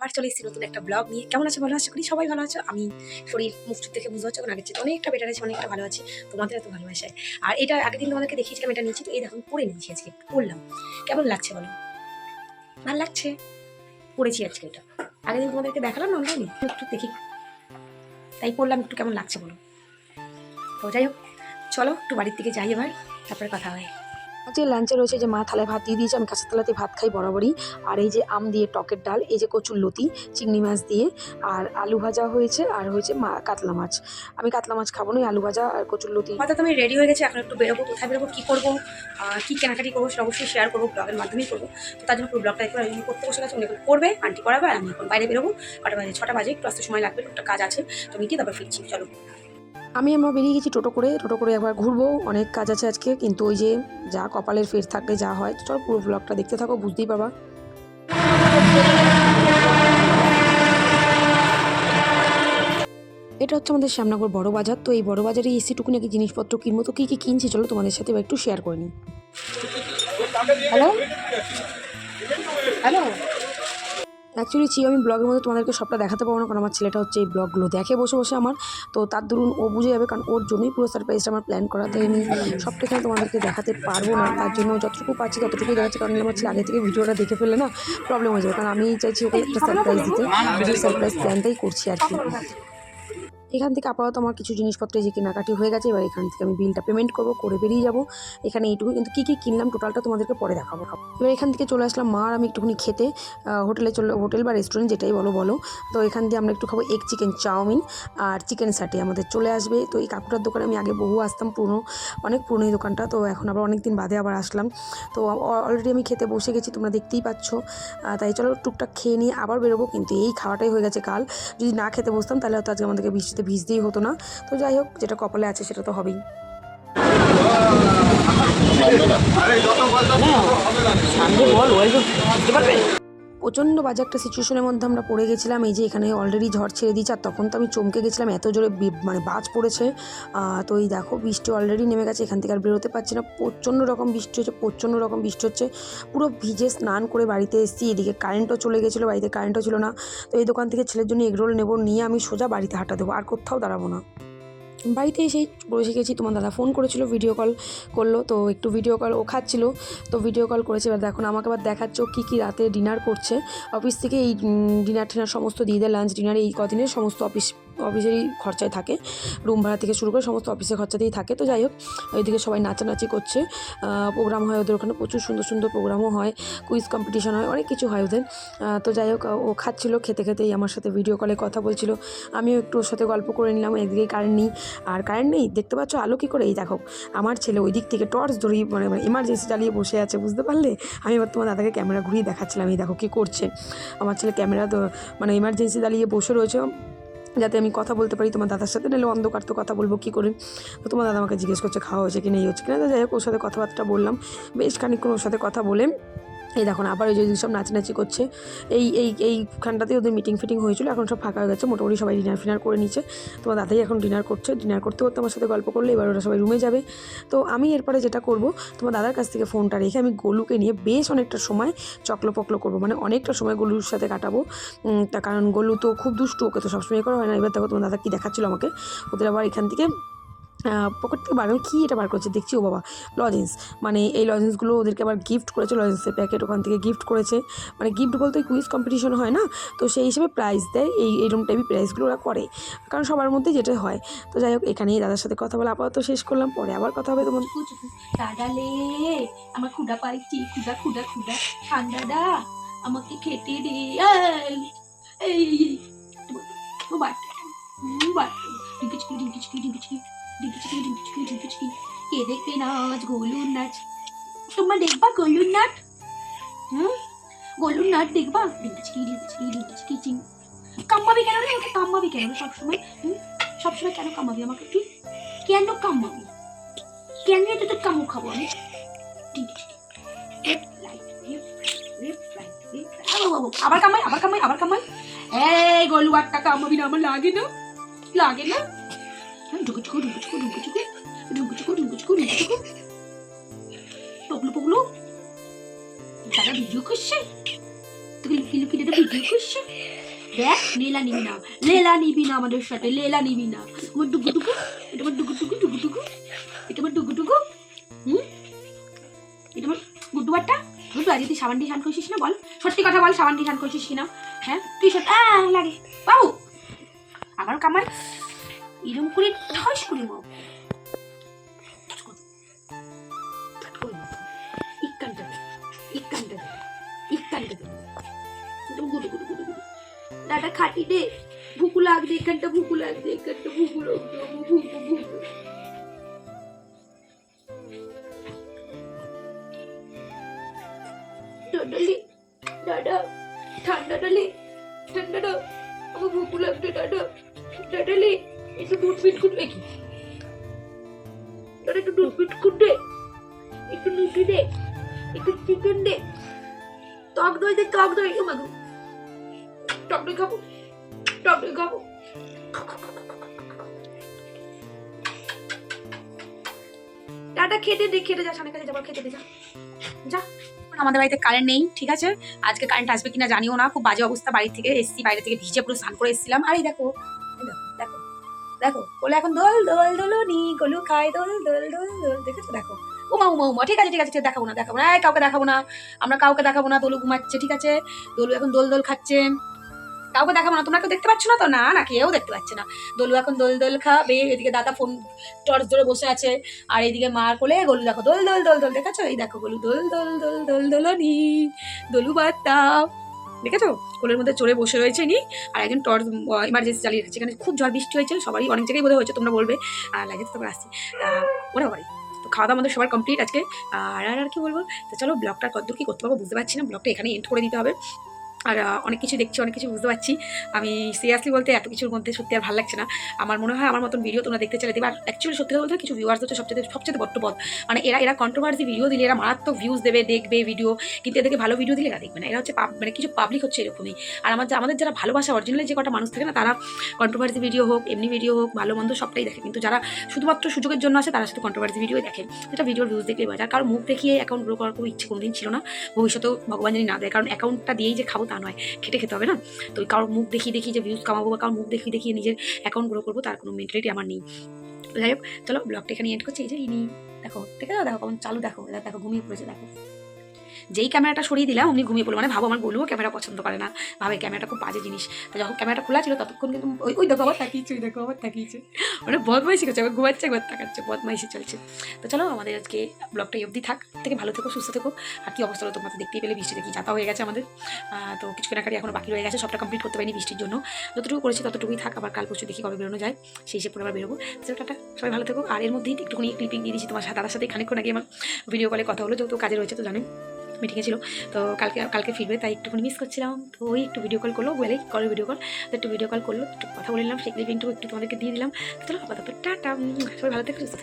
আবার চলে এসেছি নতুন একটা ব্লগ নিয়ে। কেমন আছে? ভালো আছো? করি সবাই ভালো আছো। আমি শরীর, মুখ চুখ দেখে বুঝতে পারছ আগের চেয়ে অনেকটা বেটার আছে, অনেকটা ভালো আছে। তোমাদের এত ভালোবাসায়। আর এটা আগের দিন তোমাদেরকে দেখিয়েছিলাম, এটা নিয়েছি তো এই দেখো, আমি পরে নিয়েছি আজকে, পড়লাম। কেমন লাগছে বলো? ভালো লাগছে? পড়েছি আজকে এটা। আগের দিন তোমাদেরকে দেখালাম না অনলাইনে একটু দেখি। তাই পড়লাম, একটু কেমন লাগছে বলো? তো যাই হোক, চলো, একটু বাড়ির দিকে যাই এবার, তারপরে কথা হয়। আজকে লাঞ্চে রয়েছে, যে মা থালায় ভাত দিয়ে দিয়েছে, আমি কাঁচা থালাতে ভাত খাই বরাবরই। আর এই যে আম দিয়ে টকের ডাল, এই যে কচুর লতি, চিংড়ি মাছ দিয়ে, আর আলু ভাজা হয়েছে, আর হয়েছে মা কাতলা মাছ। আমি কাতলা মাছ খাব না আলু ভাজা আর কচুর লতি। হয়তো আমি রেডি হয়ে গেছি, এখন একটু বেরোবো, কোথায় বেরোবো, কী করব কী কেনাকাটি করব সেটা অবশ্যই শেয়ার করব ব্লগের মাধ্যমেই করব। তো তার জন্য পুরো ব্লগটা একবার আমি করতে বসে গেছে, অনেক করবে, আন্টি করাবে, আর আমি এখন বাইরে বেরোবো। কটা বাজে, ছটা বাজে, একটু আসতে সময় লাগবে, একটা কাজ আছে, তো মিটিয়ে তারপর ফিরছি, চলো। আমি আমরা বেরিয়ে গেছি টোটো করে টোটো করে একবার ঘুরবো, অনেক কাজ আছে আজকে, কিন্তু ওই যে যা কপালের ফের থাকলে যা হয়, চলো পুরো ব্লগটা দেখতে থাকো, বুঝতেই পারবা। এটা হচ্ছে আমাদের শ্যামনগর বড় বাজার, তো এই বড় বাজারে এসি টুকু নাকি জিনিসপত্র কিনবো, তো কী কী কিনছি চলো তোমাদের সাথে একটু শেয়ার করে নিই। হ্যালো হ্যালো অ্যাকচুয়ালি চি আমি ব্লগের মধ্যে তোমাদেরকে সবটা দেখাতে পারব না, কারণ আমার ছেলেটা হচ্ছে এই ব্লগগুলো দেখে বসে বসে আমার। তো তার দরুন ও বুঝে যাবে, কারণ ওর জন্যই পুরো সারপ্রাইজটা আমার প্ল্যান করা তাই আমি সবটা এখানে তোমাদেরকে দেখাতে পারব না, তার জন্য যতটুকু পাচ্ছি ততটুকুই দেখাচ্ছি, কারণ আমার ছেলে আগে থেকে ভিডিওটা দেখে ফেলে না প্রবলেম হয়ে যাবে। কারণ আমি চাইছি ওকে একটা সারপ্রাইজ দিতে। সারপ্রাইজ প্ল্যানটাই করছি আর কি। এখান থেকে আপাতত আমার কিছু জিনিসপত্র যে কেনাকাটি হয়ে গেছে, এবার এখান থেকে আমি বিলটা পেমেন্ট করব, করে বেরিয়ে যাব। এখানে এইটুকু, কিন্তু কী কী কিনলাম টোটালটা তোমাদেরকে পরে দেখাবো এবার এখান থেকে চলে আসলাম মা আর আমি একটুখানি খেতে হোটেলে চলে, হোটেল বা রেস্টুরেন্ট যেটাই বলো বলো। তো এখান দিয়ে আমরা একটু খাব এগ চিকেন চাউমিন আর চিকেন সাটে আমাদের চলে আসবে। তো এই কাকুটার দোকানে আমি আগে বহু আসতাম পুরনো, অনেক পুরনো এই দোকানটা। তো এখন আবার অনেক দিন বাদে আবার আসলাম। তো অলরেডি আমি খেতে বসে গেছি, তোমরা দেখতেই পাচ্ছ। তাই চলো টুকটাক খেয়ে নিয়ে আবার বেরোবো। কিন্তু এই খাওয়াটাই হয়ে গেছে কাল। যদি না খেতে বসতাম, তাহলে হয়তো আজকে আমাদেরকে বৃষ্টিতে ভিজতেই হতো না। তো যাই হোক যেটা কপালে আছে সেটা তো হবেই। প্রচণ্ড বাজে একটা সিচুয়েশনের মধ্যে আমরা পড়ে গেছিলাম। এই যে এখানে অলরেডি ঝড় ছেড়ে দিয়েছে, আর তখন তো আমি চমকে গেছিলাম, এত জোরে মানে বাজ পড়েছে। তো এই দেখো, বৃষ্টি অলরেডি নেমে গেছে, এখান থেকে আর বেরোতে পারছি না। প্রচণ্ড রকম বৃষ্টি হচ্ছে, প্রচণ্ড রকম বৃষ্টি হচ্ছে। পুরো ভিজে স্নান করে বাড়িতে এসেছি, এদিকে কারেন্টও চলে গেছিল, বাড়িতে কারেন্টও ছিল না। তো এই দোকান থেকে ছেলের জন্য এগরোল নেব, নিয়ে আমি সোজা বাড়িতে হাঁটা দেবো, আর কোথাও দাঁড়াবো না। বাড়িতে এসেই বসে গেছি তোমার দাদা ফোন করেছিল ভিডিও কল করল, তো একটু ভিডিও কল ও খাচ্ছিলো, তো ভিডিও কল করেছে, এবার দেখুন আমাকে আবার দেখাচ্ছ কী কী রাতে ডিনার করছে অফিস থেকে এই ডিনার টিনার সমস্ত দিয়ে দেয় লাঞ্চ ডিনার এই কদিনের সমস্ত অফিস অফিসেরই খরচায় থাকে। রুম ভাড়া থেকে শুরু করে সমস্ত অফিসের খরচাতেই থাকে। তো যাই হোক, ওইদিকে সবাই নাচানাচি করছে। প্রোগ্রাম হয় ওদের ওখানে, প্রচুর সুন্দর সুন্দর প্রোগ্রামও হয়। কুইজ কম্পিটিশন হয়, অনেক কিছু হয় ওদের। তো যাই হোক, ও খাচ্ছিলো, খেতে খেতেই আমার সাথে ভিডিও কলে কথা বলছিল। আমিও একটু ওর সাথে গল্প করে নিলাম, একদিকে কারেন্ট নেই। আর কারেন্ট নেই? দেখতে পাচ্ছ, আলো কী করে? এই দেখো, আমার ছেলে ওই দিক থেকে টর্চ ধরিয়ে মানে এমার্জেন্সি চালিয়ে বসে আছে, বুঝতে পারলে? আমি এবার তোমার দাদাকে ক্যামেরা ঘুরিয়ে দেখাচ্ছিলাম, এই দেখো কী করছে। আমার ছেলে ক্যামেরা মানে এমার্জেন্সি চালিয়ে বসে রয়েছে। যাতে আমি কথা বলতে পারি, তোমার দাদার সাথে, নাহলে অন্ধকার তো কথা বলব, কী করে? তো তোমার দাদা আমাকে জিজ্ঞেস করছে, খাওয়া হয়েছে কি নেই হচ্ছে কিনা। যাই হোক, ওর সাথে কথাবার্তা বললাম। বেশ খানিক্ষণ ওর সাথে কথা বলে এই দেখুন আবার ওই যে সব নাচানাচি করছে। এই এই, এইখানটাতেই ওদের মিটিং ফিটিং হয়েছিল, এখন সব ফাঁকা হয়ে গেছে, মোটামুটি সবাই ডিনার ফিনার করে নিচ্ছে তোমার দাদাই এখন ডিনার করছে ডিনার করতে করতে আমার সাথে গল্প করলে, এবার ওরা সবাই রুমে যাবে। তো আমি এরপরে যেটা করব, তোমার দাদার কাছ থেকে ফোনটা রেখে আমি গোলুকে নিয়ে বেশ অনেকটা সময় চকলো পকলো করব মানে অনেকটা সময় গোলুর সাথে কাটাবো। তার কারণ গোলু তো খুব দুষ্টু, ওকে তো সবসময় করা হয় না। এবার দেখো তোমার দাদা কী দেখাচ্ছিল আমাকে, ওদের আবার এখান থেকে পকেট থেকে বার কী এটা বার করছে দেখছি ও বাবা লজেন্স মানে এই লজেন্সগুলো ওদেরকে আবার গিফট করেছে লজেন্সের প্যাকেট ওখান থেকে গিফট করেছে মানে গিফট বলতে কুইজ কম্পিটিশন হয় না তো সেই হিসেবে প্রাইজ দেয় এই এরকম টাইপের প্রাইজগুলো ওরা করে কারণ সবার মধ্যে যেটা হয় তো যাই হোক এখানেই দাদার সাথে কথা বলে আপাতত শেষ করলাম পরে আবার কথা হবে তোমার দাদালে আমার পাইছি ঠান্ডাদা আমাকে খেতে দে এই বাট বাট ডিঙ্কিচকি কে দেখবে নাচ গোলুর নাচ তোমরা দেখবা গোলুর নাচ হুম গোলুর নাচ দেখবা ডিঙ্কিচকি ডিঙ্কিচকি ডিঙ্কিচকি চিং কামাবি কেন রে ওকে কামাবি কেন রে সবসময় হুম সবসময় কেন কামাবি আমাকে তুই কেন কামাবি কেন এটা তো কামড় খাব আমি আবার কামাই আবার কামাই আবার কামাই। এই গলু আটটা কামাবি না আমার লাগে না লাগে না? ঢুকু আমাদের সাথে লেলা নিবি না আমার গুড্ডু আজকে তুই সাবান দিয়ে স্নান করছিস না বল সত্যি কথা বল সাবান দিয়ে করছিস কিনা হ্যাঁ তুই সত্যি লাগে বাবু আবার কামার এরম করে ঠস করে মাও দাদা খাটি দে, ভুকু লাগছে এখানটা ভুকু লাগছে এখানটা ভুকু লাগছে ভুকু ভুকু দাদালি দাদা, ঠান্ডা ডালি ঠান্ডা আমার ভুকু লাগছে দাদা দাদালি একটু দুধ বিস্কুট দেখি। দাদা একটু দুধ বিস্কুট দে। একটু নুটি দে। একটু চিকেন দে। টক দই দে, টক দই। ও মাগো টক দই খাব, টক দই খাব। দাদা খেতে দে, খেতে যা সামনে কাছে যাবার খেতে দে, যা। যা। আমাদের বাড়িতে কারেন্ট নেই, ঠিক আছে? আজকে কারেন্ট আসবে কিনা জানিও না, খুব বাজে অবস্থা বাড়ি থেকে, এসছি বাইরে থেকে, ভিজে পুরো স্নান করে এসেছিলাম। আর এই দেখো দেখো। দেখো কোলে এখন দোল দোল, দোলনি, গোলু খায় দোল দোল দোল দোল, দেখেছ? দেখো। উমা উমা উমা, ঠিক আছে ঠিক আছে দেখাবো না দেখাবো না, এই কাউকে দেখাবো না, আমরা কাউকে দেখাবো না, দোলু ঘুমাচ্ছে, ঠিক আছে? দোলু এখন দোল দোল খাচ্ছে। কাউকে দেখাবো না, তোমরা কেউ দেখতে পাচ্ছ না তো? না না, কেউ দেখতে পাচ্ছে না। দোলু এখন দোল দোল খাবে, এদিকে দাদা ফোন, টর্চ ধরে বসে আছে, আর এইদিকে মার কোলে গলু দেখো, দোল দোল দোল দোল, দেখেছ? এই দেখো গলু দোল দোল দোল দোল, দোলনি, দোলু বার্তা। দেখেছ? কোলের মধ্যে চড়ে বসে রয়েছে নি আর একজন টর্চ ইমার্জেন্সি চালিয়ে রেখেছে এখানে খুব ঝড় বৃষ্টি হয়েছে সবারই অনেক জায়গায় বোধহয় হয়েছে, তোমরা বলবে। আর লাগে তারপর আসছি। ওরা বাড়ি তো খাওয়া দাওয়া আমাদের সবার কমপ্লিট আজকে। আর আর আর কি বলব? তো চলো, ব্লগটা কতদূর কি করতে পারব বুঝতে পারছি না। ব্লগটা এখানে এন্ড করে দিতে হবে। আর অনেক কিছু দেখছি, অনেক কিছু বুঝতে পারছি। আমি সিরিয়াসলি বলতে এত কিছুর মধ্যে সত্যি আর ভালো লাগছে না। আমার মনে হয় আমার মতন ভিডিও তোমরা দেখতে চাইলে দেবে আর অ্যাকচুয়ালি সত্যি কথা বলতে কিছু ভিউয়ার্স হচ্ছে সবচেয়ে সবচেয়ে বড্ড পথ মানে এরা এরা কন্ট্রোভার্সি ভিডিও দিলে এরা মারাত্মক ভিউজ দেবে, দেখবে ভিডিও কিন্তু এদেরকে ভালো ভিডিও দিলে এরা দেখবে না। এরা হচ্ছে মানে কিছু পাবলিক হচ্ছে এরকমই। আর আমার আমাদের যারা ভালোবাসা অরিজিনালি যে কটা মানুষ থাকে না, তারা কন্ট্রোভার্সি ভিডিও হোক, এমনি ভিডিও হোক, ভালো মন্দ সবটাই দেখে। কিন্তু যারা শুধুমাত্র সুযোগের জন্য আসে, তারা শুধু কন্ট্রোভার্সি ভিডিও দেখে। সেটা ভিডিওর ভিউজ দেখলে বাজার কারণ মুখ দেখিয়ে অ্যাকাউন্ট গ্রো করার কোনো ইচ্ছে কোনোদিন ছিল না। ভবিষ্যতেও ভগবান জানি না দেয়। কারণ অ্যাকাউন্টটা দিয়েই যে খাব তা নয়, খেটে খেতে হবে না। তো কারোর মুখ দেখিয়ে দেখি যে ভিউজ কামাবো বা কারোর মুখ দেখিয়ে দেখিয়ে নিজের অ্যাকাউন্ট গ্রো করব, তার কোনো মেন্টালিটি আমার নেই। যাই হোক, চলো ব্লগটা এখানে এন্ড করছি, এই যে ইনি দেখো ঠিক আছে দেখো কেমন চালু দেখো দেখো, ঘুমিয়ে পড়েছে, দেখো। যেই ক্যামেরাটা সরিয়ে দিলাম, অমনি ঘুমিয়ে পড়ল। মানে ভাবো আমার গলুও ক্যামেরা পছন্দ করে না। ভাবে ক্যামেরাটা খুব বাজে জিনিস। তো যখন ক্যামেরাটা খোলা ছিল, ততক্ষণ কিন্তু ওই ওই দেখো, আবার তাকিয়েছে, ওই দেখো, আবার তাকিয়েছে। মানে বদমাইশি করছে একবার ঘুমাচ্ছে একবার তাকাচ্ছে, বদমাইশি চলছে। তো চলো, আমাদের আজকে ব্লগটা অবধি থাক। থেকে ভালো থেকো, সুস্থ থেকো। আর কি অবস্থা হলো তোমরা তো দেখতেই পেলে, বৃষ্টিতে কি যাতা হয়ে গেছে আমাদের। তো কিছু কেনাকাটি এখনও বাকি রয়ে গেছে, সবটা কমপ্লিট করতে পারিনি বৃষ্টির জন্য। যতটুকু করেছি, ততটুকুই থাক। আবার কাল পরশু দেখি কবে বেরোনো যায়। সেই হিসেবে আবার বেরোবো। তো টাটা। সবাই ভালো থেকো। আর এর মধ্যেই একটুখানি ক্লিপিং দিয়ে দিচ্ছি তোমার দাদার সাথে খানিকক্ষণ আগে আমার ভিডিও কলে কথা হলো, যেহেতু কাজে রয়েছে, তো জানেন মিটিংয়ে ছিল। তো কালকে কালকে ফিরবে, তাই একটুখানি মিস করছিলাম। তো ওই একটু ভিডিও কল করল, বলে করে ভিডিও কল তো একটু ভিডিও কল করল, একটু কথা বলে নিলাম সেই ক্লিপিংটু একটু তোমাদেরকে দিয়ে দিলাম। তো আপাতত টাটা সবাই ভালো থেকে, সুস্থ